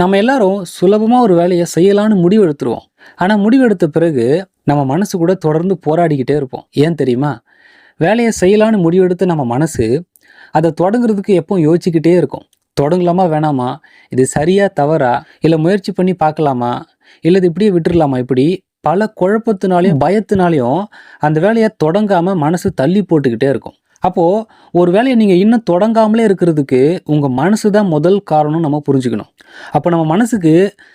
நம்ம எல்லாரும் சுலபமாக ஒரு வேலையை செய்யலான்னு முடிவு எடுத்துருவோம் ஆனால் முடிவு எடுத்த பிறகு நம்ம மனசு கூட தொடர்ந்து போராடிக்கிட்டே இருப்போம். ஏன் தெரியுமா? வேலையை செய்யலான்னு முடிவெடுத்து நம்ம மனசு அதை தொடங்குறதுக்கு எப்பவும் யோசிச்சுக்கிட்டே இருக்கும். தொடங்கலாமா வேணாமா? இது சரியா தவறா? இல்லை முயற்சி பண்ணி பார்க்கலாமா? இல்லை இது இப்படியே விட்டுடலாமா இப்படி பல குழப்பத்தினாலையும் பயத்தினாலையும் அந்த வேலையை தொடங்காமல் மனசு தள்ளி போட்டுக்கிட்டே இருக்கும். அப்போ ஒரு வேலையை நீங்க இன்னும் தொடங்காமலே இருக்கிறதுக்கு உங்க மனசு தான் முதல் காரணம் நம்ம புரிஞ்சுக்கணும். அப்போ நம்ம மனசுக்கு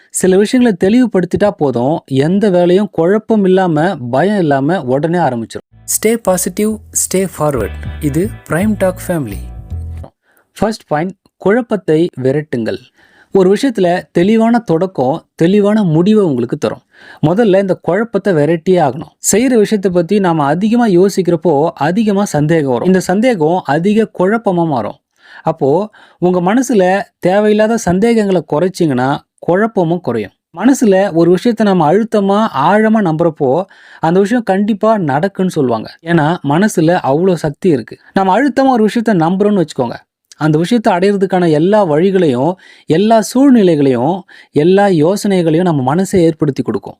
சில விஷயங்களை தெளிவுபடுத்திட்டா போதும் எந்த வேலையும் குழப்பம் இல்லாம பயம் இல்லாம உடனே ஆரம்பிச்சிடும் ஸ்டே பாசிட்டிவ் ஸ்டே ஃபார்வர்ட் இது prime talk family first point குழப்பத்தை விரட்டுங்கள். ஒரு விஷயத்தில் தெளிவான தொடக்கம் தெளிவான முடிவை உங்களுக்கு தரும். முதல்ல இந்த குழப்பத்தை வெரைட்டியே ஆகணும். செய்கிற விஷயத்தை பற்றி நாம் அதிகமாக யோசிக்கிறப்போ அதிகமாக சந்தேகம் வரும். இந்த சந்தேகம் அதிக குழப்பமாக மாறும். அப்போது உங்கள் மனசில் தேவையில்லாத சந்தேகங்களை குறைச்சிங்கன்னா குழப்பமும் குறையும். மனசில் ஒரு விஷயத்த நம்ம அழுத்தமாக ஆழமாக நம்புறப்போ அந்த விஷயம் கண்டிப்பாக நடக்குன்னு சொல்லுவாங்க. ஏன்னா மனசில் அவ்வளோ சக்தி இருக்குது நம்ம அழுத்தமாக ஒரு விஷயத்த நம்புறோம்னு வச்சுக்கோங்க. அந்த விஷயத்தை அடையிறதுக்கான எல்லா வழிகளையும் எல்லா சூழ்நிலைகளையும் எல்லா யோசனைகளையும் நம்ம மனசை ஏற்படுத்தி கொடுக்கும்.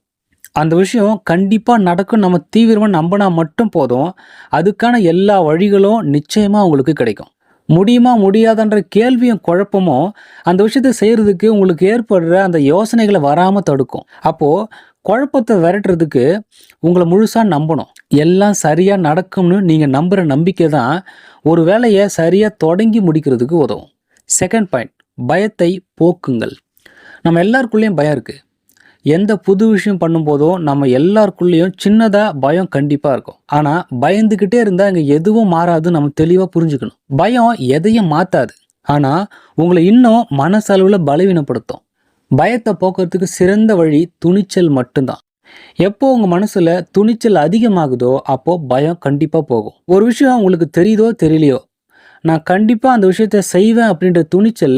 அந்த விஷயம் கண்டிப்பாக நடக்கும் நம்ம தீவிரமாக நம்பினா மட்டும் போதும். அதுக்கான எல்லா வழிகளும் நிச்சயமாக உங்களுக்கு கிடைக்கும். முடியுமா முடியாதன்ற கேள்வியும் குழப்பமும் அந்த விஷயத்தை செய்கிறதுக்கு உங்களுக்கு ஏற்படுற அந்த யோசனைகளை வராமல் தடுக்கும். அப்போது குழப்பத்தை விரட்டுறதுக்கு உங்களை முழுசாக நம்பணும். எல்லாம் சரியாக நடக்கும்னு நீங்கள் நம்புகிற நம்பிக்கை தான் ஒரு வேலையை சரியாக தொடங்கி முடிக்கிறதுக்கு உதவும். செகண்ட் பாயிண்ட் பயத்தை போக்குங்கள். நம்ம எல்லாருக்குள்ளேயும் பயம் இருக்குது எந்த புது விஷயம் பண்ணும்போதும் நம்ம எல்லாருக்குள்ளேயும் சின்னதாக பயம் கண்டிப்பாக இருக்கும். ஆனால் பயந்துக்கிட்டே இருந்தால் இங்கே எதுவும் மாறாதுன்னு நம்ம தெளிவாக புரிஞ்சுக்கணும். பயம் எதையும் மாற்றாது ஆனால் உங்களை இன்னும் மனசளவில் பலவீனப்படுத்தும். பயத்தை போக்குறதுக்கு சிறந்த வழி துணிச்சல் மட்டும்தான். எப்போ உங்க மனசுல துணிச்சல் அதிகமாகுதோ அப்போ பயம் கண்டிப்பா போகும். ஒரு விஷயம் உங்களுக்கு தெரியுதோ தெரியலையோ நான் கண்டிப்பா அந்த விஷயத்த செய்வேன் அப்படின்ற துணிச்சல்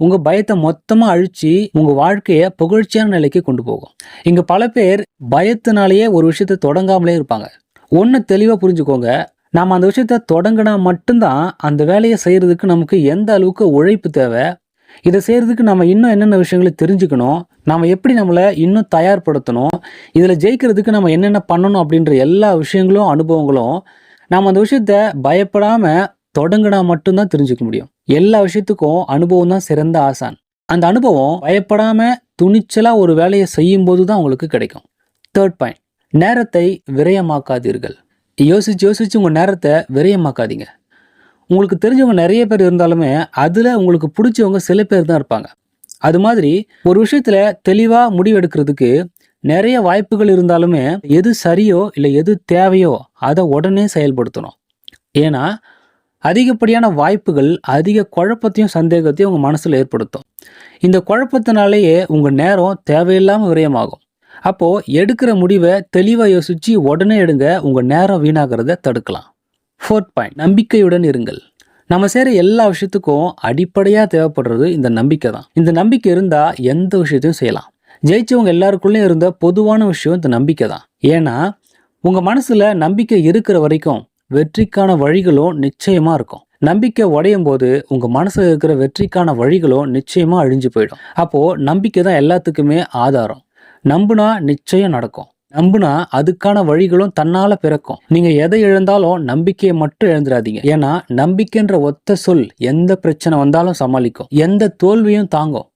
உங்க பயத்தை மொத்தமா அழிச்சு உங்க வாழ்க்கைய புகழ்ச்சியான நிலைக்கு கொண்டு போகும். இங்க பல பேர் பயத்தினாலேயே ஒரு விஷயத்த தொடங்காமலே இருப்பாங்க. ஒன்று தெளிவாக புரிஞ்சுக்கோங்க. நாம் அந்த விஷயத்த தொடங்கினா மட்டும்தான் அந்த வேலையை செய்கிறதுக்கு நமக்கு எந்த அளவுக்கு உழைப்பு தேவை இதை செய்கிறதுக்கு நம்ம இன்னும் என்னென்ன விஷயங்களை தெரிஞ்சுக்கணும்? நம்ம எப்படி நம்மளை இன்னும் தயார்படுத்தணும்? இதில் ஜெயிக்கிறதுக்கு நம்ம என்னென்ன பண்ணணும் அப்படின்ற எல்லா விஷயங்களும் அனுபவங்களும் நாம் அந்த விஷயத்த பயப்படாமல் தொடங்கினா மட்டும்தான் தெரிஞ்சுக்க முடியும். எல்லா விஷயத்துக்கும் அனுபவம் தான் சிறந்த ஆசான். அந்த அனுபவம் பயப்படாமல் துணிச்சலாக ஒரு வேலையை செய்யும் போது தான் உங்களுக்கு கிடைக்கும். தேர்ட் பாயிண்ட் நேரத்தை விரயமாக்காதீர்கள். யோசிச்சு யோசிச்சு உங்கள் நேரத்தை விரயமாக்காதீங்க. உங்களுக்கு தெரிஞ்சவங்க நிறைய பேர் இருந்தாலுமே அதில் உங்களுக்கு பிடிச்சவங்க சில பேர் தான் இருப்பாங்க. அது மாதிரி ஒரு விஷயத்தில் தெளிவாக முடிவெடுக்கிறதுக்கு நிறைய வாய்ப்புகள் இருந்தாலுமே எது சரியோ இல்லை எது தேவையோ அதை உடனே செயல்படுத்தணும். ஏன்னா அதிகப்படியான வாய்ப்புகள் அதிக குழப்பத்தையும் சந்தேகத்தையும் உங்கள் மனசில் ஏற்படுத்தும். இந்த குழப்பத்தினாலேயே உங்கள் நேரம் தேவையில்லாமல் விரயமாகும். அப்போது எடுக்கிற முடிவை தெளிவாக யோசித்து உடனே எடுங்க உங்கள் நேரம் வீணாகிறத தடுக்கலாம். ஃபோர்த் பாயிண்ட் நம்பிக்கையுடன் இருங்கள். நம்ம செய்கிற எல்லா விஷயத்துக்கும் அடிப்படையாக தேவைப்படுறது இந்த நம்பிக்கை தான். இந்த நம்பிக்கை இருந்தால் எந்த விஷயத்தையும் செய்யலாம். ஜெயிச்சவங்க எல்லாருக்குள்ளேயும் இருந்த பொதுவான விஷயம் இந்த நம்பிக்கை தான். ஏன்னா உங்கள் மனசில் நம்பிக்கை இருக்கிற வரைக்கும் வெற்றிக்கான வழிகளும் நிச்சயமாக இருக்கும். நம்பிக்கை உடையும் போது உங்கள் மனசில் இருக்கிற வெற்றிக்கான வழிகளும் நிச்சயமாக அழிஞ்சு போயிடும். அப்போது நம்பிக்கை தான் எல்லாத்துக்குமே ஆதாரம். நம்புனா நிச்சயம் நடக்கும். நம்புனா அதுக்கான வழிகளும் தன்னால பிறக்கும். நீங்க எதை இழந்தாலும் நம்பிக்கையை மட்டும் இழந்துடாதீங்க. ஏன்னா நம்பிக்கைன்ற ஒத்த சொல் எந்த பிரச்சனை வந்தாலும் சமாளிக்கும். எந்த தோல்வியும் தாங்கும்.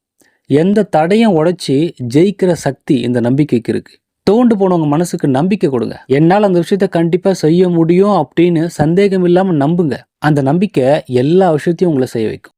எந்த தடையும் உடைச்சி ஜெயிக்கிற சக்தி இந்த நம்பிக்கைக்கு இருக்கு. தோண்டு போனவங்க மனசுக்கு நம்பிக்கை கொடுங்க. என்னால் அந்த விஷயத்த கண்டிப்பாக செய்ய முடியும் அப்படின்னு சந்தேகம் இல்லாமல் நம்புங்க. அந்த நம்பிக்கை எல்லா விஷயத்தையும் உங்களை செய்ய வைக்கும்.